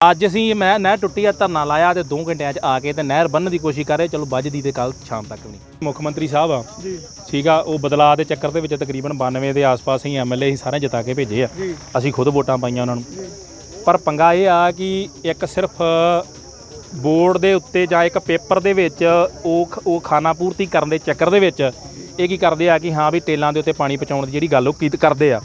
ਅੱਜ ਅਸੀਂ ਮੈਂ ਨਹਿਰ ਟੁੱਟੀ ਆ ਧਰਨਾ ਲਾਇਆ ਤੇ 2 ਘੰਟਿਆਂ 'ਚ ਆ ਕੇ ਤੇ ਨਹਿਰ ਬੰਨ੍ਹਣ ਦੀ ਕੋਸ਼ਿਸ਼ ਕਰ ਰਹੇ ਚਲੋ ਵੱਜਦੀ ਤੇ ਕੱਲ ਸ਼ਾਮ ਤੱਕ ਵੀ ਨਹੀਂ। ਮੁੱਖ ਮੰਤਰੀ ਸਾਹਿਬ ਆ। ਜੀ। ਠੀਕ ਆ ਉਹ ਬਦਲਾਅ ਦੇ ਚੱਕਰ ਦੇ ਵਿੱਚ ਤਕਰੀਬਨ 92 ਦੇ ਆਸ-ਪਾਸ ਹੀ ਐਮਐਲਏ ਹੀ ਸਾਰੇ ਜਿਤਾ ਕੇ ਭੇਜੇ ਆ। ਅਸੀਂ ਖੁਦ ਵੋਟਾਂ ਪਾਈਆਂ ਉਹਨਾਂ ਨੂੰ। ਪਰ ਪੰਗਾ ਇਹ ਆ ਕਿ ਇੱਕ ਸਿਰਫ ਬੋਰਡ ਦੇ ਉੱਤੇ ਜਾਂ ਇੱਕ ਪੇਪਰ ਦੇ ਵਿੱਚ ਉਹ ਉਹ ਖਾਨਾ ਪੂਰਤੀ ਕਰਨ ਦੇ ਚੱਕਰ ਦੇ ਵਿੱਚ ਇਹ ਕੀ ਕਰਦੇ ਆ ਕਿ ਹਾਂ ਵੀ ਟੇਲਾਂ ਦੇ ਉੱਤੇ ਪਾਣੀ ਪਹੁੰਚਾਉਣ ਦੀ ਜਿਹੜੀ ਗੱਲ ਉਹ ਕੀ ਕਰਦੇ ਆ।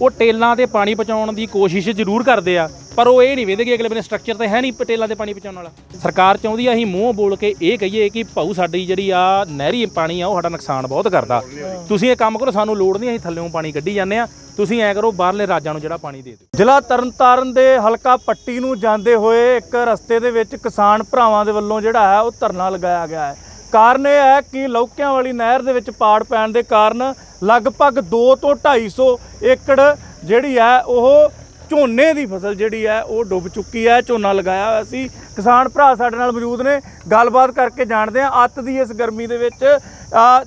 ਉਹ ਟੇਲਾਂ ਤੇ ਪਾਣੀ ਪਹੁੰਚਾਉਣ ਦੀ ਕੋਸ਼ਿਸ਼ ਜ਼ਰੂਰ ਕਰਦੇ ਆ। ਪਰ ਉਹ ਇਹ ਨਹੀਂ ਵੇਖਦੇ ਕਿ ਅਗਲੇ ਬੰਨੇ ਸਟਰਕਚਰ ਤੇ ਹੈ ਨਹੀਂ ਪਟੇਲਾਂ ਦੇ ਪਾਣੀ ਪਹੁੰਚਾਉਣ ਵਾਲਾ। ਸਰਕਾਰ ਚਾਹੁੰਦੀ ਆ ਅਸੀਂ ਮੂੰਹ ਬੋਲ ਕੇ ਇਹ ਕਹੀਏ ਕਿ ਭਾਊ ਸਾਡੀ ਜਿਹੜੀ ਆ ਨਹਿਰੀ ਪਾਣੀ ਆ, ਉਹ ਸਾਡਾ ਨੁਕਸਾਨ ਬਹੁਤ ਕਰਦਾ। ਤੁਸੀਂ ਇਹ ਕੰਮ ਕਰੋ, ਸਾਨੂੰ ਲੋੜ ਨਹੀਂ, ਅਸੀਂ ਥੱਲੇੋਂ ਪਾਣੀ ਕੱਢੀ ਜਾਂਦੇ ਆ। ਤੁਸੀਂ ਐ ਕਰੋ, ਬਾਹਰਲੇ ਰਾਜਾਂ ਨੂੰ ਜਿਹੜਾ ਪਾਣੀ ਦੇ ਦਿਓ। ਜ਼ਿਲ੍ਹਾ ਤਰਨਤਾਰਨ ਦੇ ਹਲਕਾ ਪੱਟੀ ਨੂੰ ਜਾਂਦੇ ਹੋਏ ਇੱਕ ਰਸਤੇ ਦੇ ਵਿੱਚ ਕਿਸਾਨ ਭਰਾਵਾਂ ਦੇ ਵੱਲੋਂ ਜਿਹੜਾ ਹੈ, ਉਹ ਧਰਨਾ ਲਗਾਇਆ ਗਿਆ ਹੈ। ਕਾਰਨ ਇਹ ਹੈ ਕਿ ਲੌਕਿਆਂ ਵਾਲੀ ਨਹਿਰ ਦੇ ਵਿੱਚ ਪਾੜ ਪੈਣ ਦੇ ਕਾਰਨ ਲਗਭਗ 2 ਤੋਂ 250 ਏਕੜ ਜਿਹੜੀ ਹੈ, ਉਹ ਝੋਨੇ ਦੀ ਫਸਲ ਜਿਹੜੀ ਹੈ ਉਹ ਡੁੱਬ ਚੁੱਕੀ ਹੈ, ਝੋਨਾ ਲਗਾਇਆ ਹੋਇਆ ਸੀ। ਕਿਸਾਨ ਭਰਾ ਸਾਡੇ ਨਾਲ ਮੌਜੂਦ ਨੇ, ਗੱਲਬਾਤ ਕਰਕੇ ਜਾਣਦੇ ਆ ਅੱਤ ਦੀ ਇਸ ਗਰਮੀ ਦੇ ਵਿੱਚ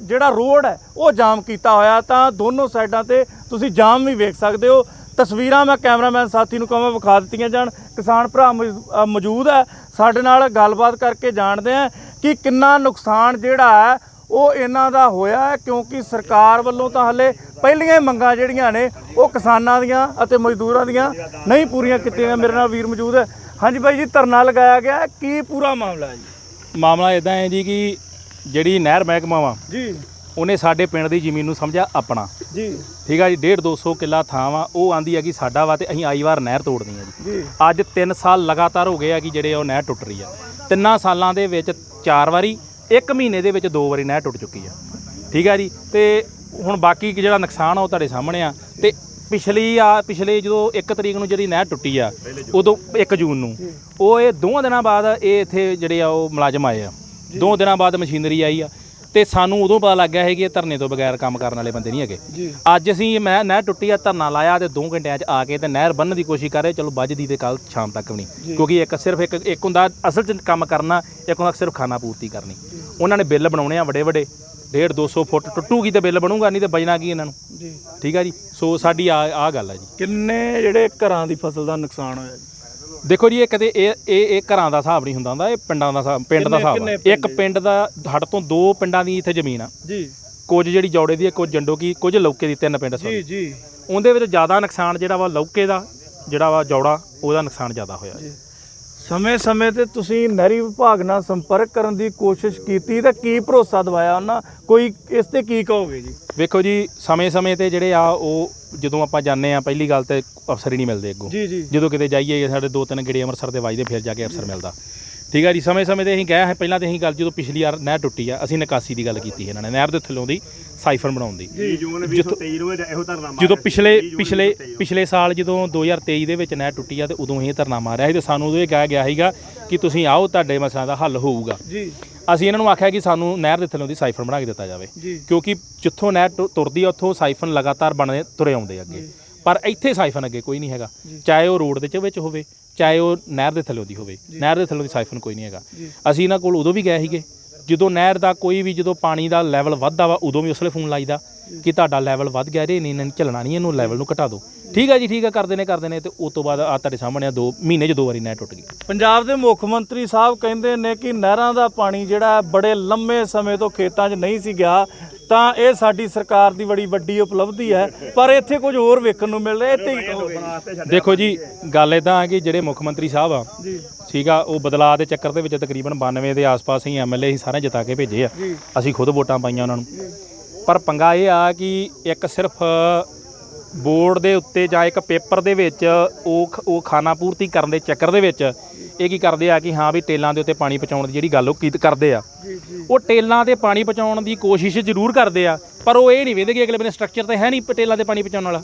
ਜਿਹੜਾ ਰੋਡ ਹੈ, ਉਹ ਜਾਮ ਕੀਤਾ ਹੋਇਆ। ਤਾਂ ਦੋਨੋਂ ਸਾਈਡਾਂ ਤੇ ਤੁਸੀਂ ਜਾਮ ਵੀ ਵੇਖ ਸਕਦੇ ਹੋ। ਤਸਵੀਰਾਂ ਮੈਂ ਕੈਮਰਾਮੈਨ ਸਾਥੀ ਨੂੰ ਕਹਾਂ, ਵਿਖਾ ਦਿੱਤੀਆਂ ਜਾਣ। ਕਿਸਾਨ ਭਰਾ ਮੌਜੂ- ਮੌਜੂਦ ਹੈ। ਸਾਡੇ ਨਾਲ ਗੱਲਬਾਤ ਕਰਕੇ ਜਾਣਦੇ ਆ ਕਿ ਕਿੰਨਾ ਨੁਕਸਾਨ ਜਿਹੜਾ ਹੈ, ਉਹ ਇਹਨਾਂ ਦਾ ਹੋਇਆ ਕਿਉਂਕਿ ਸਰਕਾਰ ਵੱਲੋਂ ਤਾਂ ਹਲੇ ਪਹਿਲੀਆਂ ਹੀ ਮੰਗਾਂ ਜਿਹੜੀਆਂ ਨੇ ਉਹ ਕਿਸਾਨਾਂ ਦੀਆਂ ਅਤੇ ਮਜ਼ਦੂਰਾਂ ਦੀਆਂ ਨਹੀਂ ਪੂਰੀਆਂ ਕੀਤੀਆਂ। ਮੇਰੇ ਨਾਲ ਵੀਰ ਮੌਜੂਦ ਹੈ। ਹਾਂਜੀ ਬਾਈ ਜੀ ਧਰਨਾ ਲਗਾਇਆ ਗਿਆ ਹੈ। ਕੀ ਪੂਰਾ ਮਾਮਲਾ ਹੈ ਜੀ? ਮਾਮਲਾ ਇਦਾਂ ਹੈ ਜੀ ਕਿ ਜਿਹੜੀ ਨਹਿਰ ਮਹਿਕਮਾ ਵਾ ਜੀ। ਉਹਨੇ ਸਾਡੇ ਪਿੰਡ ਦੀ ਜ਼ਮੀਨ ਨੂੰ ਸਮਝਿਆ ਆਪਣਾ। ਜੀ। ਠੀਕ ਆ ਜੀ 1.5 200 ਕਿੱਲਾ ਥਾਂ ਵਾ ਉਹ ਆਂਦੀ ਆ ਕਿ ਸਾਡਾ ਵਾ ਤੇ ਅਸੀਂ ਆਈ ਵਾਰ ਨਹਿਰ ਤੋੜਨੀ ਜੀ। ਜੀ। ਅੱਜ 3 ਸਾਲ ਲਗਾਤਾਰ ਹੋ ਗਏ ਆ ਕਿ ਜਿਹੜੇ ਉਹ ਨਹਿਰ ਟੁੱਟ ਰਹੀ ਆ। ਤਿੰਨਾਂ ਸਾਲਾਂ ਦੇ ਵਿੱਚ ਚਾਰ ਵਾਰੀ ਇੱਕ ਮਹੀਨੇ ਦੇ ਵਿੱਚ ਦੋ ਵਾਰੀ ਨਹਿਰ ਟੁੱਟ ਚੁੱਕੀ ਆ। ਠੀਕ ਆ ਜੀ ਤੇ ਹੁਣ ਬਾਕੀ ਜਿਹੜਾ ਨੁਕਸਾਨ ਆ ਉਹ ਤੁਹਾਡੇ ਸਾਹਮਣੇ ਆ। ਤੇ ਪਿਛਲੀ ਆ ਪਿਛਲੇ ਜਦੋਂ 1 ਤਰੀਕ ਨੂੰ ਜਿਹੜੀ ਨਹਿਰ ਟੁੱਟੀ ਆ ਉਦੋਂ 1 ਜੂਨ ਨੂੰ ਉਹ ਇਹ ਦੋਵਾਂ ਦਿਨਾਂ ਬਾਅਦ ਇਹ ਇੱਥੇ ਜਿਹੜੇ ਆ ਉਹ ਮੁਲਾਜ਼ਮ ਆਏ ਆ। ਦੋ ਦਿਨਾਂ ਬਾਅਦ ਮਸ਼ੀਨਰੀ ਆਈ ਆ। ਤੇ ਸਾਨੂੰ ਉਦੋਂ ਪਤਾ ਲੱਗ ਗਿਆ ਹੈ ਕਿ ਇਹ ਧਰਨੇ ਤੋਂ ਬਗੈਰ ਕੰਮ ਕਰਨ ਵਾਲੇ ਬੰਦੇ ਨਹੀਂ ਹੈਗੇ। ਅੱਜ ਅਸੀਂ ਮੈਂ ਨਹਿਰ ਟੁੱਟੀ ਆ ਧਰਨਾ ਲਾਇਆ ਤੇ 2 ਘੰਟਿਆਂ 'ਚ ਆ ਕੇ ਤੇ ਨਹਿਰ ਬੰਨ੍ਹਣ ਦੀ ਕੋਸ਼ਿਸ਼ ਕਰ ਰਹੇ ਚਲੋ ਵੱਜਦੀ ਤੇ ਕੱਲ ਸ਼ਾਮ ਤੱਕ ਵੀ ਨਹੀਂ। ਕਿਉਂਕਿ ਇੱਕ ਸਿਰਫ ਇੱਕ ਇੱਕ ਹੁੰਦਾ ਅਸਲ 'ਚ ਕੰਮ ਕਰਨਾ ਇੱਕ ਹੁੰਦਾ ਸਿਰਫ ਖਾਣਾ ਪੂਰਤੀ ਕਰਨੀ। ਉਹਨਾਂ ਨੇ ਬਿੱਲ ਬਣਾਉਣੇ ਆ ਵੱਡੇ ਵੱਡੇ 1.5 200 ਫੁੱਟ ਟੁੱਟੂਗੀ ਤੇ ਬਿੱਲ ਬਣੂਗਾ ਨਹੀਂ ਤੇ ਬਜਣਾ ਕੀ ਇਹਨਾਂ ਨੂੰ? ਜੀ। ਠੀਕ ਆ ਜੀ? ਸੋ ਸਾਡੀ ਆ ਆ ਗੱਲ ਆ ਜੀ। ਕਿੰਨੇ ਜਿਹੜੇ ਘਰਾਂ ਦੀ ਫਸਲ ਦਾ ਨੁਕਸਾਨ ਹੋਇਆ ਜੀ? ਦੇਖੋ ਜੀ ਇਹ ਕਦੇ ਇਹ ਇਹ ਇਹ ਘਰਾਂ ਦਾ ਹਿਸਾਬ ਨਹੀਂ ਹੁੰਦਾ ਹੁੰਦਾ ਇਹ ਪਿੰਡਾਂ ਦਾ ਹਿਸਾਬ ਪਿੰਡ ਦਾ ਹਿਸਾਬ ਆ। ਇੱਕ ਪਿੰਡ ਦਾ ਹੱਟ ਤੋਂ ਦੋ ਪਿੰਡਾਂ ਦੀ ਇੱਥੇ ਜ਼ਮੀਨ ਆ। ਜੀ। ਕੁਝ ਜਿਹੜੀ ਜੌੜੇ ਦੀ ਹੈ ਕੁਝ ਜੰਡੋ ਕੀ ਕੁਝ ਲੌਕੇ ਦੀ ਤਿੰਨ ਪਿੰਡ sorry। ਜੀ ਜੀ। ਉਹਦੇ ਵਿੱਚ ਜ਼ਿਆਦਾ ਨੁਕਸਾਨ ਜਿਹੜਾ ਵਾ ਲੌਕੇ ਦਾ ਜਿਹੜਾ ਵਾ ਜੌੜਾ ਉਹਦਾ ਨੁਕਸਾਨ ਜ਼ਿਆਦਾ ਹੋਇਆ ਜੀ। ਸਮੇਂ-ਸਮੇਂ ਤੇ ਤੁਸੀਂ ਨਹਿਰੀ ਵਿਭਾਗ ਨਾਲ ਸੰਪਰਕ ਕਰਨ ਦੀ ਕੋਸ਼ਿਸ਼ ਕੀਤੀ ਤਾਂ ਕੀ ਭਰੋਸਾ ਦਿਵਾਇਆ ਉਹਨਾਂ? ਕੋਈ ਇਸ ਤੇ ਕੀ ਕਹੋਗੇ ਜੀ? ਵੇਖੋ ਜੀ ਸਮੇਂ-ਸਮੇਂ ਤੇ ਜਿਹੜੇ ਆ ਉਹ ਜਦੋਂ ਆਪਾਂ ਜਾਂਦੇ ਆ ਪਹਿਲੀ ਗੱਲ ਤੇ ਅਫਸਰ ਹੀ ਨਹੀਂ ਮਿਲਦੇ ਅੱਗੋਂ। ਜੀ ਜੀ। ਜਦੋਂ ਕਿਤੇ ਜਾਈਏ ਸਾਡੇ ਦੋ ਤਿੰਨ ਗੇੜੇ ਅੰਮ੍ਰਿਤਸਰ ਦੇ ਵੱਜਦੇ ਫਿਰ ਜਾ ਕੇ ਅਫਸਰ ਮਿਲਦਾ। ਠੀਕ ਹੈ ਜੀ ਸਮੇਂ-ਸਮੇਂ ਤੇ ਅਸੀਂ ਗਏ ਹਾਂ ਪਹਿਲਾਂ ਤੇ ਅਸੀਂ ਗੱਲ ਜਦੋਂ ਪਿਛਲੀ ਵਾਰ ਨਹਿਰ ਟੁੱਟੀ ਆ ਅਸੀਂ ਨਿਕਾਸੀ ਦੀ ਗੱਲ ਕੀਤੀ ਇਹਨਾਂ ਨੇ ਨਹਿਰ ਦੇ ਥੱਲੋਂ ਦੀ ਸਾਈਫਨ ਬਣਾਉਣ ਦੀ। ਜੀ ਜੂਨ 2023 ਨੂੰ ਇਹ- ਇਹੋ ਧਰਨਾ ਜਦੋਂ ਪਿਛਲੇ ਪਿਛਲੇ ਪਿਛਲੇ ਸਾਲ ਜਦੋਂ 2023 ਦੇ ਵਿੱਚ ਨਹਿਰ ਟੁੱਟੀ ਆ ਤੇ ਉਦੋਂ ਇਹ ਧਰਨਾ ਮਾਰਿਆ ਸੀ ਤੇ ਸਾਨੂੰ ਉਦੋਂ ਇਹ ਕਿਹਾ ਗਿਆ ਸੀਗਾ ਕਿ ਤੁਸੀਂ ਆਓ ਤੁਹਾਡੇ ਮਸਲਿਆਂ ਦਾ ਹੱਲ ਹੋਊਗਾ। ਜੀ। ਅਸੀਂ ਇਹਨਾਂ ਨੂੰ ਆਖਿਆ ਕਿ ਸਾਨੂੰ ਨਹਿਰ ਦੇ ਥੱਲੋਂ ਦੀ ਸਾਈਫਨ ਬਣਾ ਕੇ ਦਿੱਤਾ ਜਾਵੇ ਕਿਉਂਕਿ ਜਿੱਥੋਂ ਨਹਿਰ ਤੁਰਦੀ ਆ ਉੱਥੋਂ ਸਾਈਫਨ ਲਗਾਤਾਰ ਬਣਦੇ ਤੁਰੇ ਆਉਂਦੇ ਅੱਗੇ। ਪਰ ਇੱਥੇ ਸਾਈਫਨ ਅੱਗੇ ਕੋਈ ਨਹੀਂ ਹੈਗਾ। ਚਾਹੇ ਉਹ ਰੋਡ ਦੇ ਚ ਵਿੱਚ ਹੋਵੇ ਚਾਹੇ ਉਹ ਨਹਿਰ ਦੇ ਥੱਲੋਂ ਦੀ ਹੋਵੇ। ਨਹਿਰ ਦੇ ਥੱਲੋਂ ਦੀ ਸਾਈਫਨ ਕੋਈ ਨਹੀਂ ਹੈਗਾ। ਅਸੀਂ ਇਹਨਾਂ ਕੋਲ ਉਦੋਂ ਵੀ ਗਏ ਸੀਗੇ। ਜਦੋਂ ਨਹਿਰ ਦਾ ਕੋਈ ਵੀ ਜਦੋਂ ਪਾਣੀ ਦਾ ਲੈਵਲ ਵੱਧਦਾ ਵਾ ਉਦੋਂ ਵੀ ਉਸਲੇ ਫੋਨ ਲਾਈਦਾ ਕਿ ਤੁਹਾਡਾ ਲੈਵਲ ਵੱਧ ਗਿਆ ਰੇ ਨਹੀਂ ਨਹੀਂ ਚੱਲਣਾ ਨਹੀਂ ਇਹਨੂੰ ਲੈਵਲ ਨੂੰ ਘਟਾ ਦਿਓ। ਠੀਕ ਹੈ ਜੀ ਠੀਕ ਹੈ ਕਰਦੇ ਨੇ ਕਰਦੇ ਨੇ ਤੇ ਉਸ ਤੋਂ ਬਾਅਦ ਆ ਤੁਹਾਡੇ ਸਾਹਮਣੇ ਆ ਦੋ ਮਹੀਨੇ 'ਚ ਦੋ ਵਾਰੀ ਨਹਿਰ ਟੁੱਟ ਗਈ। ਪੰਜਾਬ ਦੇ ਮੁੱਖ ਮੰਤਰੀ ਸਾਹਿਬ ਕਹਿੰਦੇ ਨੇ ਕਿ ਨਹਿਰਾਂ ਦਾ ਪਾਣੀ ਜਿਹੜਾ ਬੜੇ ਲੰਮੇ ਸਮੇਂ ਤੋਂ ਖੇਤਾਂ 'ਚ ਨਹੀਂ ਸੀ ਗਿਆ। ਤਾਂ ਇਹ ਸਾਡੀ ਸਰਕਾਰ ਦੀ ਬੜੀ ਵੱਡੀ ਉਪਲਬਧੀ ਹੈ ਪਰ ਇੱਥੇ ਕੁਝ ਹੋਰ ਵੇਖਣ ਨੂੰ ਮਿਲ ਰਿਹਾ ਇੱਥੇ ਦੇਖੋ ਜੀ ਗੱਲ ਇਦਾਂ ਆ ਕਿ ਜਿਹੜੇ ਮੁੱਖ ਮੰਤਰੀ ਸਾਹਿਬ ਆ ਜੀ। ਠੀਕ ਆ ਉਹ ਬਦਲਾਅ ਦੇ ਚੱਕਰ ਦੇ ਵਿੱਚ ਤਕਰੀਬਨ 92 ਦੇ ਆਸ-ਪਾਸ ਹੀ ਐਮਐਲਏ ਹੀ ਸਾਰੇ ਜਿਤਾ ਕੇ ਭੇਜੇ ਆ। ਅਸੀਂ ਖੁਦ ਵੋਟਾਂ ਪਾਈਆਂ ਉਹਨਾਂ ਨੂੰ। ਪਰ ਪੰਗਾ ਇਹ ਆ ਕਿ ਇੱਕ ਸਿਰਫ ਬੋਰਡ ਦੇ ਉੱਤੇ ਜਾਂ ਇੱਕ ਪੇਪਰ ਦੇ ਵਿੱਚ ਉਹ ਉਹ ਖਾਨਾ ਪੂਰਤੀ ਕਰਨ ਦੇ ਚੱਕਰ ਦੇ ਵਿੱਚ ਇਹ ਕੀ ਕਰਦੇ ਆ ਕਿ ਹਾਂ ਵੀ ਟੇਲਾਂ ਦੇ ਉੱਤੇ ਪਾਣੀ ਪਹੁੰਚਾਉਣ ਦੀ ਜਿਹੜੀ ਗੱਲ ਉਹ ਕੀਤ ਕਰਦੇ ਆ। ਉਹ ਟੇਲਾਂ ਤੇ ਪਾਣੀ ਪਹੁੰਚਾਉਣ ਦੀ ਕੋਸ਼ਿਸ਼ ਜ਼ਰੂਰ ਕਰਦੇ ਆ, ਪਰ ਉਹ ਇਹ ਨਹੀਂ ਵੇਖਦੇ ਕਿ ਅਗਲੇ ਬੰਨੇ ਸਟਰਕਚਰ ਤਾਂ ਹੈ ਨਹੀਂ ਟੇਲਾਂ ਤੇ ਪਾਣੀ ਪਹੁੰਚਾਉਣ ਵਾਲਾ।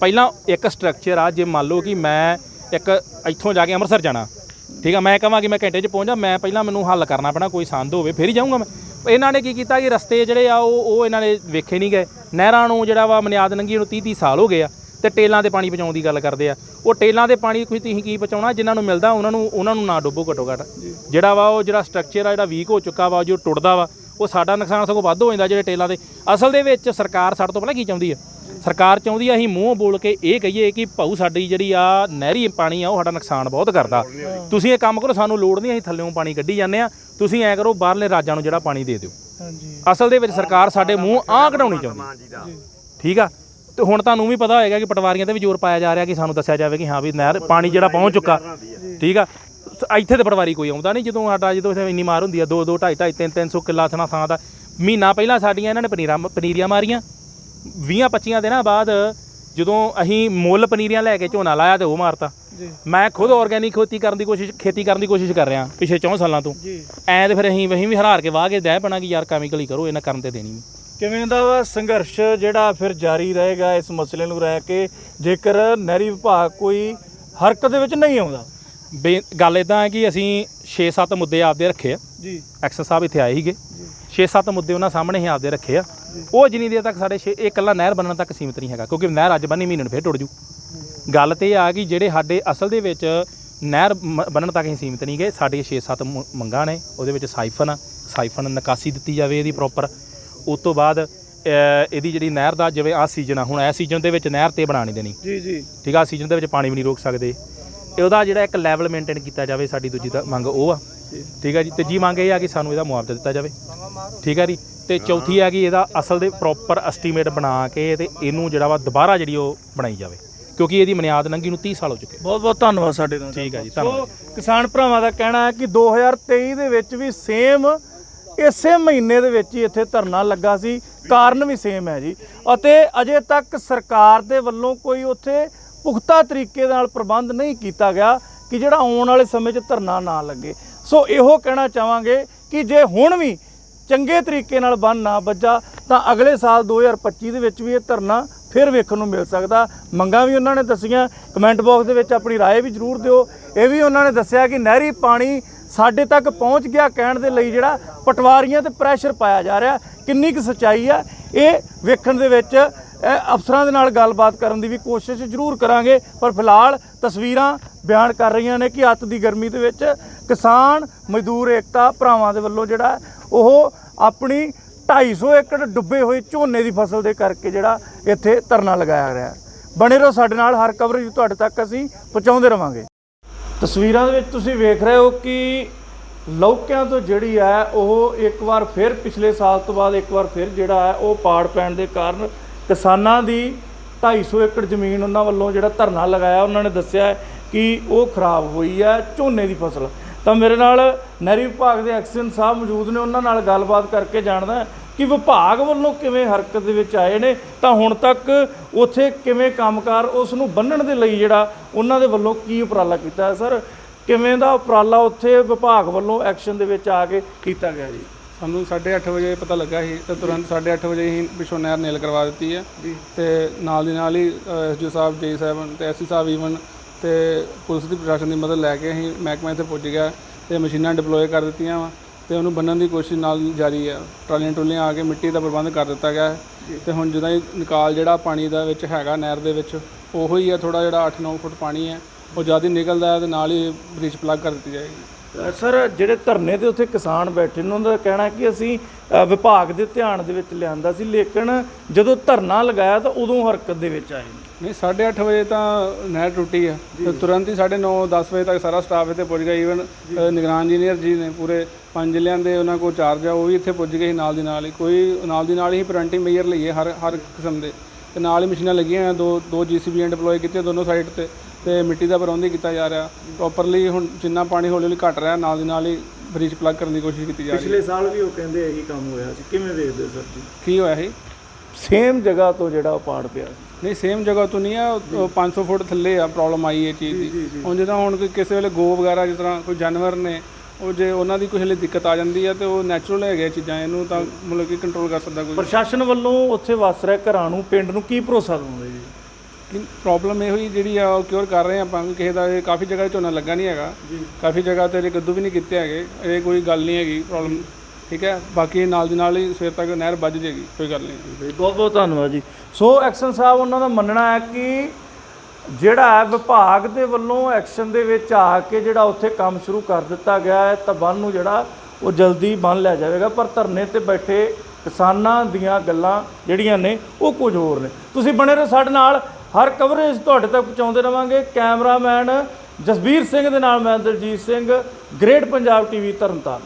ਪਹਿਲਾਂ ਇੱਕ ਸਟਰਕਚਰ ਆ, ਜੇ ਮੰਨ ਲਓ ਕਿ ਮੈਂ ਇੱਕ ਇੱਥੋਂ ਜਾ ਕੇ ਅੰਮ੍ਰਿਤਸਰ ਜਾਣਾ, ਠੀਕ ਆ, ਮੈਂ ਕਹਾਂ ਕਿ ਮੈਂ ਘੰਟੇ 'ਚ ਪਹੁੰਚਾ ਮੈਂ ਪਹਿਲਾਂ ਮੈਨੂੰ ਹੱਲ ਕਰਨਾ ਪੈਣਾ, ਕੋਈ ਸੰਦ ਹੋਵੇ, ਫਿਰ ਹੀ ਜਾਊਂਗਾ ਮੈਂ। ਇਹਨਾਂ ਨੇ ਕੀ ਕੀਤਾ ਕਿ ਰਸਤੇ ਜਿਹੜੇ ਆ, ਉਹ ਉਹ ਇਹਨਾਂ ਨੇ ਵੇਖੇ ਨਹੀਂ ਗਏ। ਨਹਿਰਾਂ ਨੂੰ ਜਿਹੜਾ ਵਾ ਮਨਿਆਦ ਨੰਗੀ ਨੂੰ 30 30 ਸਾਲ ਹੋ ਗਏ ਆ। ਤੇ ਟੇਲਾਂ ਤੇ ਪਾਣੀ ਪਹੁੰਚਾਉਣ ਦੀ ਗੱਲ ਕਰਦੇ ਆ। ਉਹ ਟੇਲਾਂ ਦੇ ਪਾਣੀ ਕੋਈ ਤੁਸੀਂ ਕੀ ਪਹੁੰਚਾਉਣਾ? ਜਿਨ੍ਹਾਂ ਨੂੰ ਮਿਲਦਾ ਉਹਨਾਂ ਨੂੰ ਉਹਨਾਂ ਨੂੰ ਨਾ ਡੁੱਬੋ ਘਟੋ ਘਟ। ਜਿਹੜਾ ਵਾ ਉਹ ਜਿਹੜਾ ਸਟਰਕਚਰ ਆ ਜਿਹੜਾ ਵੀਕ ਹੋ ਚੁੱਕਾ ਵਾ ਜੋ ਟੁੱਟਦਾ ਵਾ ਉਹ ਸਾਡਾ ਨੁਕਸਾਨ ਸਗੋਂ ਵੱਧ ਹੋ ਜਾਂਦਾ ਜਿਹੜੇ ਟੇਲਾਂ ਦੇ। ਅਸਲ ਦੇ ਵਿੱਚ ਸਰਕਾਰ ਸਾਡੇ ਤੋਂ ਪਹਿਲਾਂ ਕੀ ਚਾਹੁੰਦੀ ਆ? ਸਰਕਾਰ ਚਾਹੁੰਦੀ ਆ ਅਸੀਂ ਮੂੰਹ ਬੋਲ ਕੇ ਇਹ ਕਹੀਏ ਕਿ ਭਾਊ ਸਾਡੀ ਜਿਹੜੀ ਆ ਨਹਿਰੀ ਪਾਣੀ ਆ ਉਹ ਸਾਡਾ ਨੁਕਸਾਨ ਬਹੁਤ ਕਰਦਾ। ਤੁਸੀਂ ਇਹ ਕੰਮ ਕਰੋ ਸਾਨੂੰ ਲੋੜ ਨਹੀਂ ਅਸੀਂ ਥੱਲੇੋਂ ਪਾਣੀ ਕੱਢੀ ਜਾਂਦੇ ਆ। ਤੁਸੀਂ ਐ ਕਰੋ ਬਾਹਰਲੇ ਰਾਜਾਂ ਨੂੰ ਜਿਹੜਾ ਪਾਣੀ ਦੇ ਦਿਓ। ਹਾਂਜੀ। ਅਸਲ ਦੇ ਵਿੱਚ ਸਰਕਾਰ ਸਾਡੇ ਮੂੰਹ ਆਹ ਕਢਾਉਣੀ ਚਾਹੁੰਦੀ। ਦਾ ਠੀਕ ਆ? ਤੇ ਹੁਣ ਤੁਹਾਨੂੰ ਵੀ ਪਤਾ ਹੋਏਗਾ ਕਿ ਪਟਵਾਰੀਆਂ ਤੇ ਵੀ ਜ਼ੋਰ ਪਾਇਆ ਜਾ ਰਿਹਾ ਕਿ ਸਾਨੂੰ ਦੱਸਿਆ ਜਾਵੇ ਕਿ ਹਾਂ ਵੀ ਨਹਿਰ ਪਾਣੀ ਜਿਹੜਾ ਪਹੁੰਚ ਚੁੱਕਾ। ਠੀਕ ਆ? ਇੱਥੇ ਤੇ ਪਟਵਾਰੀ ਕੋਈ ਆਉਂਦਾ ਨਹੀਂ ਜਦੋਂ ਸਾਡਾ ਜਦੋਂ ਇੱਥੇ ਇੰਨੀ ਮਾਰ ਹੁੰਦੀ ਆ 2 2 2.5 2.5 3 300 ਕਿੱਲਾ ਥਣਾ ਥਾਂ ਦਾ। ਮਹੀਨਾ ਪਹਿਲਾਂ ਸਾਡੀਆਂ ਇਹਨਾਂ ਨੇ ਪਨੀਰਾਂ ਪਨੀਰੀਆਂ ਮਾਰੀਆਂ। 20 25 ਦਿਨਾਂ ਬਾਅਦ ਜਦੋਂ ਅਸੀਂ ਮੁੱਲ ਪਨੀਰੀਆਂ ਲੈ ਕੇ ਝੋਨਾ ਲਾਇਆ ਤੇ ਉਹ ਮਾਰਤਾ। ਮੈਂ ਖੁਦ ਆਰਗੈਨਿਕ ਖੇਤੀ ਕਰਨ ਦੀ ਕੋਸ਼ਿਸ਼ ਖੇਤੀ ਕਰਨ ਦੀ ਕੋਸ਼ਿਸ਼ ਕਰ ਰਿਹਾ ਪਿਛਲੇ 4 ਸਾਲਾਂ ਤੋਂ। ਐਂ ਤੇ ਫਿਰ ਅਸੀਂ ਵਹੀਂ ਵੀ ਹਰਾਰ ਕੇ ਵਾਹ ਕੇ ਦਹਿ ਪਣਾ ਕਿ ਯਾਰ ਕੈਮੀਕਲ ਹੀ ਕਰੋ ਇਹਨਾਂ ਕਰਨ ਤੇ ਦੇਣੀ ਨਹੀਂ ਕਿਵੇਂ ਦਾ ਵਾ ਸੰਘਰਸ਼ ਜਿਹੜਾ ਫਿਰ ਜਾਰੀ ਰਹੇਗਾ ਇਸ ਮਸਲੇ ਨੂੰ ਰਹਿ ਕੇ? ਜੇਕਰ ਨਹਿਰੀ ਵਿਭਾਗ ਕੋਈ ਹਰਕਤ ਦੇ ਵਿੱਚ ਨਹੀਂ ਆਉਂਦਾ? ਬੇ- ਗੱਲ ਇਦਾਂ ਹੈ ਕਿ ਅਸੀਂ 6-7 ਮੁੱਦੇ ਆਪਦੇ ਰੱਖੇ ਆ। ਜੀ। ਐਕਸ਼ਨ ਸਾਹਿਬ ਇੱਥੇ ਆਏ ਸੀਗੇ। 6-7 ਮੁੱਦੇ ਉਹਨਾਂ ਸਾਹਮਣੇ ਹੀ ਆਪਦੇ ਰੱਖੇ ਆ। ਉਹ ਜਿੰਨੀ ਦੇਰ ਤੱਕ ਸਾਡੇ ਛੇ- ਇਹ ਇਕੱਲਾ ਨਹਿਰ ਬਣਨ ਤੱਕ ਸੀਮਿਤ ਨਹੀਂ ਹੈਗਾ ਕਿਉਂਕਿ ਨਹਿਰ ਅੱਜ ਬੰਨੀ ਮਹੀਨੇ ਨੂੰ ਫੇਰ ਟੁੱਟ ਜੂ। ਗੱਲ ਤੇ ਇਹ ਆ ਕਿ ਜਿਹੜੇ ਸਾਡੇ ਅਸਲ ਦੇ ਵਿੱਚ ਨਹਿਰ ਮ- ਬਣਨ ਤੱਕ ਹੀ ਸੀਮਿਤ ਨਹੀਂ ਗਏ। ਸਾਡੇ 6-7 ਮ- ਮੰਗਾਂ ਨੇ ਉਹਦੇ ਵਿੱਚ ਸਾਈਫਨ ਆ। ਸਾਈਫਨ ਨਿਕਾਸੀ ਦਿੱਤੀ ਜਾਵੇ ਇਹਦੀ ਪ੍ਰੋਪਰ ਉਸ ਤੋਂ ਬਾਅਦ ਇਹਦੀ ਜਿਹੜੀ ਨਹਿਰ ਦਾ ਜਿਵੇਂ ਆ ਸੀਜ਼ਨ ਆ ਹੁਣ ਇਹ ਸੀਜ਼ਨ ਦੇ ਵਿੱਚ ਨਹਿਰ ਤੇ ਬਣਾ ਨਹੀਂ ਦੇਣੀ। ਜੀ ਜੀ। ਠੀਕ ਆ? ਸੀਜ਼ਨ ਦੇ ਵਿੱਚ ਪਾਣੀ ਵੀ ਨਹੀਂ ਰੋਕ ਸਕਦੇ। ਤੇ ਉਹਦਾ ਜਿਹੜਾ ਇੱਕ ਲੈਵਲ ਮੇਨਟੇਨ ਕੀਤਾ ਜਾਵੇ ਸਾਡੀ ਦੂਜੀ ਦਾ ਮੰਗ ਉਹ ਆ। ਠੀਕ ਆ ਜੀ? ਤੀਜੀ ਮੰਗ ਇਹ ਆ ਕਿ ਸਾਨੂੰ ਇਹਦਾ ਮੁਆਵਜ਼ਾ ਦਿੱਤਾ ਜਾਵੇ। ਠੀਕ ਆ ਜੀ? ਤੇ ਚੌਥੀ ਆ ਕਿ ਇਹਦਾ ਅਸਲ ਦੇ ਪ੍ਰੋਪਰ ਐਸਟੀਮੇਟ ਬਣਾ ਕੇ ਤੇ ਇਹਨੂੰ ਜਿਹੜਾ ਵਾ ਦੁਬਾਰਾ ਜਿਹੜੀ ਉਹ ਬਣਾਈ ਜਾਵੇ। ਕਿਉਂਕਿ ਇਹਦੀ ਬੁਨਿਆਦ ਨੰਗੀ ਨੂੰ 30 ਸਾਲ ਹੋ ਚੁੱਕੇ। ਬਹੁਤ ਬਹੁਤ ਧੰਨਵਾਦ ਸਾਡੇ ਨਾਲ। ਠੀਕ ਆ ਜੀ, ਸੋ, ਧੰਨਵਾਦ। ਕਿਸਾਨ ਭਰਾਵਾਂ ਦਾ ਕਹਿਣਾ ਹੈ ਕਿ 2023 ਦੇ ਵਿੱਚ ਵੀ ਸੇਮ ਇਸੇ ਮਹੀਨੇ ਦੇ ਵਿੱਚ ਹੀ ਇੱਥੇ ਧਰਨਾ ਲੱਗਾ ਸੀ ਕਾਰਨ ਵੀ ਸੇਮ ਹੈ ਜੀ ਅਤੇ ਅਜੇ ਤੱਕ ਸਰਕਾਰ ਦੇ ਵੱਲੋਂ ਕੋਈ ਉੱਥੇ ਪੁਖਤਾ ਤਰੀਕੇ ਨਾਲ ਪ੍ਰਬੰਧ ਨਹੀਂ ਕੀਤਾ ਗਿਆ ਕਿ ਜਿਹੜਾ ਆਉਣ ਵਾਲੇ ਸਮੇਂ 'ਚ ਧਰਨਾ ਨਾ ਲੱਗੇ ਸੋ ਇਹੋ ਕਹਿਣਾ ਚਾਹਾਂਗੇ ਕਿ ਜੇ ਹੁਣ ਵੀ ਚੰਗੇ ਤਰੀਕੇ ਨਾਲ ਬੰਨ ਨਾ ਵੱਜਾ ਤਾਂ ਅਗਲੇ ਸਾਲ 2025 ਦੇ ਵਿੱਚ ਵੀ ਇਹ ਧਰਨਾ ਫਿਰ ਵੇਖਣ ਨੂੰ ਮਿਲ ਸਕਦਾ ਮੰਗਾਂ ਵੀ ਉਹਨਾਂ ਨੇ ਦੱਸੀਆਂ ਕਮੈਂਟ ਬਾਕਸ ਦੇ ਵਿੱਚ ਆਪਣੀ رائے ਵੀ ਜ਼ਰੂਰ ਦਿਓ ਇਹ ਵੀ ਉਹਨਾਂ ਨੇ ਦੱਸਿਆ ਕਿ ਨਹਿਰੀ ਪਾਣੀ ਸਾਡੇ ਤੱਕ ਪਹੁੰਚ ਗਿਆ ਕਹਿਣ ਦੇ ਲਈ ਜਿਹੜਾ ਪਟਵਾਰੀਆਂ ਤੇ ਪ੍ਰੈਸ਼ਰ ਪਾਇਆ ਜਾ ਰਿਹਾ, ਕਿੰਨੀ ਕੁ ਸੱਚਾਈ ਆ, ਇਹ ਵੇਖਣ ਦੇ ਵਿੱਚ ਅਫਸਰਾਂ ਦੇ ਨਾਲ ਗੱਲਬਾਤ ਕਰਨ ਦੀ ਵੀ ਕੋਸ਼ਿਸ਼ ਜ਼ਰੂਰ ਕਰਾਂਗੇ, ਪਰ ਫਿਲਹਾਲ ਤਸਵੀਰਾਂ ਬਿਆਨ ਕਰ ਰਹੀਆਂ ਨੇ ਕਿ ਅੱਤ ਦੀ ਗਰਮੀ ਦੇ ਵਿੱਚ ਕਿਸਾਨ, ਮਜ਼ਦੂਰ ਏਕਤਾ ਭਰਾਵਾਂ ਦੇ ਵੱਲੋਂ ਜਿਹੜਾ, ਉਹ ਆਪਣੀ 250 ਏਕੜ ਡੁੱਬੇ ਹੋਏ ਝੋਨੇ ਦੀ ਫਸਲ ਦੇ ਕਰਕੇ ਜਿਹੜਾ ਇੱਥੇ ਧਰਨਾ ਲਗਾਇਆ ਰਿਹਾ ਬਣੇ ਰਹੋ ਸਾਡੇ ਨਾਲ, ਹਰ ਕਵਰੇਜ ਤੁਹਾਡੇ ਤੱਕ ਅਸੀਂ ਪਹੁੰਚਾਉਂਦੇ ਰਵਾਂਗੇ। ਤਸਵੀਰਾਂ ਦੇ ਵਿੱਚ ਤੁਸੀਂ ਵੇਖ ਰਹੇ ਹੋ ਕਿ ਲੌਕਿਆਂ ਤੋਂ ਜਿਹੜੀ ਹੈ, ਉਹ ਇੱਕ ਵਾਰ ਫਿਰ ਪਿਛਲੇ ਸਾਲ ਤੋਂ ਬਾਅਦ ਇੱਕ ਵਾਰ ਫਿਰ ਜਿਹੜਾ ਹੈ, ਉਹ ਪਾੜ ਪੈਣ ਦੇ ਕਾਰਨ ਕਿਸਾਨਾਂ ਦੀ 250 ਏਕੜ ਜ਼ਮੀਨ ਉਹਨਾਂ ਵੱਲੋਂ ਜਿਹੜਾ ਧਰਨਾ ਲਗਾਇਆ। ਉਹਨਾਂ ਨੇ ਦੱਸਿਆ ਕਿ ਉਹ ਖਰਾਬ ਹੋਈ ਹੈ ਝੋਨੇ ਦੀ ਫਸਲ। ਤਾਂ ਮੇਰੇ ਨਾਲ ਨਹਿਰੀ ਵਿਭਾਗ ਦੇ ਐਕਸ਼ਨ ਸਾਹਿਬ ਮੌਜੂਦ ਨੇ, ਉਹਨਾਂ ਨਾਲ ਗੱਲਬਾਤ ਕਰਕੇ ਜਾਣਦਾ। ਕਿ ਵਿਭਾਗ ਵੱਲੋਂ ਕਿਵੇਂ ਹਰਕਤ ਦੇ ਵਿੱਚ ਆਏ ਨੇ? ਤਾਂ ਹੁਣ ਤੱਕ ਉੱਥੇ ਕਿਵੇਂ ਕੰਮਕਾਰ ਉਸ ਨੂੰ ਬੰਨਣ ਦੇ ਲਈ ਜਿਹੜਾ ਉਹਨਾਂ ਦੇ ਵੱਲੋਂ ਕੀ ਉਪਰਾਲਾ ਕੀਤਾ ਹੈ? ਸਰ ਕਿਵੇਂ ਦਾ ਉਪਰਾਲਾ ਉੱਥੇ ਵਿਭਾਗ ਵੱਲੋਂ ਐਕਸ਼ਨ ਦੇ ਵਿੱਚ ਆ ਕੇ ਕੀਤਾ ਗਿਆ ਜੀ? ਸਾਨੂੰ 8:30 ਵਜੇ ਪਤਾ ਲੱਗਾ ਸੀ ਤੇ ਤੁਰੰਤ 8:30 ਵਜੇ ਹੀ ਪਿਛੋਂ ਨਹਿਰ ਨੇਲ ਕਰਵਾ ਦਿੱਤੀ ਹੈ। ਤੇ ਨਾਲ ਦੀ ਨਾਲ ਹੀ ਐਸਡੀਓ ਸਾਹਿਬ ਜੀ ਸਾਹਿਬ ਤੇ ਐਸਸੀ ਸਾਹਿਬ ਈਵਨ ਤੇ ਪੁਲਿਸ ਦੀ ਪ੍ਰਸ਼ਾਸਨ ਦੀ ਮਦਦ ਲੈ ਕੇ ਅਸੀਂ ਮਹਿਕਮੇ ਇੱਥੇ ਪੁੱਜ ਗਿਆ ਤੇ ਮਸ਼ੀਨਾਂ ਡਿਪਲੋਏ ਕਰ ਦਿੱਤੀਆਂ ਵਾ। ਤੇ ਉਹਨੂੰ ਬੰਨਣ ਦੀ ਕੋਸ਼ਿਸ਼ ਨਾਲ ਜਾਰੀ ਹੈ ਟਰਾਲੀਆਂ ਟੁਲੀਆਂ ਆ ਕੇ ਮਿੱਟੀ ਦਾ ਪ੍ਰਬੰਧ ਕਰ ਦਿੱਤਾ ਗਿਆ ਹੈ ਤੇ ਹੁਣ ਜਦੋਂ ਹੀ ਨਿਕਾਲ ਜਿਹੜਾ ਪਾਣੀ ਦਾ ਵਿੱਚ ਹੈਗਾ ਨਹਿਰ ਦੇ ਵਿੱਚ ਉਹੋ ਹੀ ਹੈ ਥੋੜਾ ਜਿਹੜਾ 8-9 ਫੁੱਟ ਪਾਣੀ ਹੈ ਉਹ ਜ਼ਿਆਦਾ ਹੀ ਨਿਕਲਦਾ ਹੈ ਤੇ ਨਾਲ ਹੀ ਬ੍ਰਿਜ ਪਲੱਗ ਕਰ ਦਿੱਤੀ ਜਾਏਗੀ। ਸਰ ਜਿਹੜੇ ਧਰਨੇ ਤੇ ਉੱਥੇ ਕਿਸਾਨ ਬੈਠੇ ਨੇ ਉਹਨਾਂ ਦਾ ਕਹਿਣਾ ਕਿ ਅਸੀਂ ਵਿਭਾਗ ਦੇ ਧਿਆਨ ਦੇ ਵਿੱਚ ਲਿਆਂਦਾ ਸੀ ਲੇਕਿਨ ਜਦੋਂ ਧਰਨਾ ਲਗਾਇਆ ਤਾਂ ਉਦੋਂ ਹਰਕਤ ਦੇ ਵਿੱਚ ਆਏ ਨਹੀਂ 8:30 ਵਜੇ ਤਾਂ ਨਹਿਰ ਟੁੱਟੀ ਆ। ਤੇ ਤੁਰੰਤ ਹੀ 9:30 10 ਵਜੇ ਤੱਕ ਸਾਰਾ ਸਟਾਫ ਇੱਥੇ ਪੁੱਜ ਗਿਆ। ਈਵਨ ਨਿਗਰਾਨ ਇੰਜੀਨੀਅਰ ਜੀ ਨੇ ਪੂਰੇ ਪੰਜ ਜ਼ਿਲ੍ਹਿਆਂ ਦੇ ਉਹਨਾਂ ਕੋਲ ਚਾਰਜ ਆ ਉਹ ਵੀ ਇੱਥੇ ਪੁੱਜ ਗਏ ਸੀ ਨਾਲ ਦੀ ਨਾਲ ਹੀ। ਕੋਈ ਨਾਲ ਦੀ ਨਾਲ ਹੀ ਪ੍ਰਿੰਟਿੰਗ ਮੇਜਰ ਲਈਏ ਹਰ ਹਰ ਕਿਸਮ ਦੇ। ਤੇ ਨਾਲ ਹੀ ਮਸ਼ੀਨਾਂ ਲੱਗੀਆਂ ਹੋਈਆਂ ਦੋ ਦੋ ਜੀਸੀਬੀਆਂ ਡਿਪਲੋਏ ਕੀਤੀਆਂ ਦੋਨੋਂ ਸਾਈਡ ਤੇ। ਤੇ ਮਿੱਟੀ ਦਾ ਪ੍ਰਬੰਧ ਹੀ ਕੀਤਾ ਜਾ ਰਿਹਾ। ਪ੍ਰੋਪਰਲੀ ਹੁਣ ਜਿੰਨਾ ਪਾਣੀ ਹੌਲੀ ਹੌਲੀ ਘਟ ਰਿਹਾ ਨਾਲ ਦੀ ਨਾਲ ਹੀ ਬ੍ਰਿਜ ਪਲੱਗ ਕਰਨ ਦੀ ਕੋਸ਼ਿਸ਼ ਕੀਤੀ ਜਾ ਰਹੀ ਹੈ। ਪਿਛਲੇ ਸਾਲ ਵੀ ਉਹ ਕਹਿੰਦੇ ਇਹੀ ਕੰਮ ਹੋਇਆ ਸੀ। ਕਿਵੇਂ ਦੇਖਦੇ ਹੋ ਸਰ ਜੀ? ਕੀ ਹੋਇਆ ਸੀ ਸੇਮ ਜਗ੍ਹਾ ਤੋਂ ਜਿਹੜਾ ਉਹ ਪਾੜ ਪਿਆ। ਨਹੀਂ ਸੇਮ ਜਗ੍ਹਾ ਤੋਂ ਨਹੀਂ ਆ ਉਹ 500 ਫੁੱਟ ਥੱਲੇ ਆ ਪ੍ਰੋਬਲਮ ਆਈ ਇਹ ਚੀਜ਼ ਦੀ। ਹੁਣ ਜਿੱਦਾਂ ਹੁਣ ਕੋਈ ਕਿਸੇ ਵੇਲੇ ਗੋ ਵਗੈਰਾ ਜਿਸ ਤਰ੍ਹਾਂ ਕੋਈ ਜਾਨਵਰ ਨੇ ਉਹ ਜੇ ਉਹਨਾਂ ਦੀ ਕੁਛ ਲਈ ਦਿੱਕਤ ਆ ਜਾਂਦੀ ਹੈ ਤੇ ਉਹ ਨੈਚੁਰਲ ਹੈਗੇ ਆ ਚੀਜ਼ਾਂ ਇਹਨੂੰ ਤਾਂ ਮਤਲਬ ਕਿ ਕੰਟਰੋਲ ਕਰ ਸਕਦਾ ਕੋਈ। ਪ੍ਰਸ਼ਾਸਨ ਵੱਲੋਂ ਉੱਥੇ ਵਸ ਰਹੇ ਘਰਾਂ ਨੂੰ ਪਿੰਡ ਨੂੰ ਕੀ ਭਰੋਸਾ ਦਿੰਦੇ ਜੀ ਪ੍ਰੋਬਲਮ ਇਹੋ ਹੀ ਜਿਹੜੀ ਆ ਉਹ ਕਿਉਰ ਕਰ ਰਹੇ ਆ ਆਪਾਂ ਕਿਸੇ ਦਾ ਇਹ ਕਾਫੀ ਜਗ੍ਹਾ 'ਤੇ ਝੋਨਾ ਲੱਗਾ ਨਹੀਂ ਹੈਗਾ। ਕਾਫੀ ਜਗ੍ਹਾ ਤੇ ਇਹ ਕੱਦੂ ਵੀ ਨਹੀਂ ਕੀਤੇ ਹੈਗੇ। ਇਹ ਕੋਈ ਗੱਲ ਨਹੀਂ ਹੈਗੀ ਪ੍ਰੋਬਲਮ ਠੀਕ ਹੈ? ਬਾਕੀ ਨਾਲ ਦੀ ਨਾਲ ਹੀ ਸਵੇਰ ਤੱਕ ਨਹਿਰ ਵੱਜ ਜੇਗੀ ਕੋਈ ਗੱਲ ਨਹੀਂ। ਬਹੁਤ ਬਹੁਤ ਧੰਨਵਾਦ ਜੀ। ਸੋ ਐਕਸ਼ਨ ਸਾਹਿਬ ਉਹਨਾਂ ਦਾ ਮੰਨਣਾ ਹੈ ਕਿ ਜਿਹੜਾ ਹੈ ਵਿਭਾਗ ਦੇ ਵੱਲੋਂ ਐਕਸ਼ਨ ਦੇ ਵਿੱਚ ਆ ਕੇ ਜਿਹੜਾ ਉੱਥੇ ਕੰਮ ਸ਼ੁਰੂ ਕਰ ਦਿੱਤਾ ਗਿਆ ਹੈ ਤਾਂ ਬੰਨ ਨੂੰ ਜਿਹੜਾ ਉਹ ਜਲਦੀ ਬੰਨ ਲਿਆ ਜਾਵੇਗਾ। ਪਰ ਧਰਨੇ ਤੇ ਬੈਠੇ ਕਿਸਾਨਾਂ ਦੀਆਂ ਗੱਲਾਂ ਜਿਹੜੀਆਂ ਨੇ ਉਹ ਕੁਝ ਹੋਰ ਨੇ। ਤੁਸੀਂ ਬਣੇ ਰਹੋ ਸਾਡੇ ਨਾਲ। ਹਰ ਕਵਰੇਜ ਤੁਹਾਡੇ ਤੱਕ ਪਹੁੰਚਾਉਂਦੇ ਰਵਾਂਗੇ। ਕੈਮਰਾਮੈਨ ਜਸਬੀਰ ਸਿੰਘ ਦੇ ਨਾਲ ਮੈਂ ਦਲਜੀਤ ਸਿੰਘ ਗ੍ਰੇਟ ਪੰਜਾਬ ਟੀਵੀ ਤਰਨਤਾਰਨ।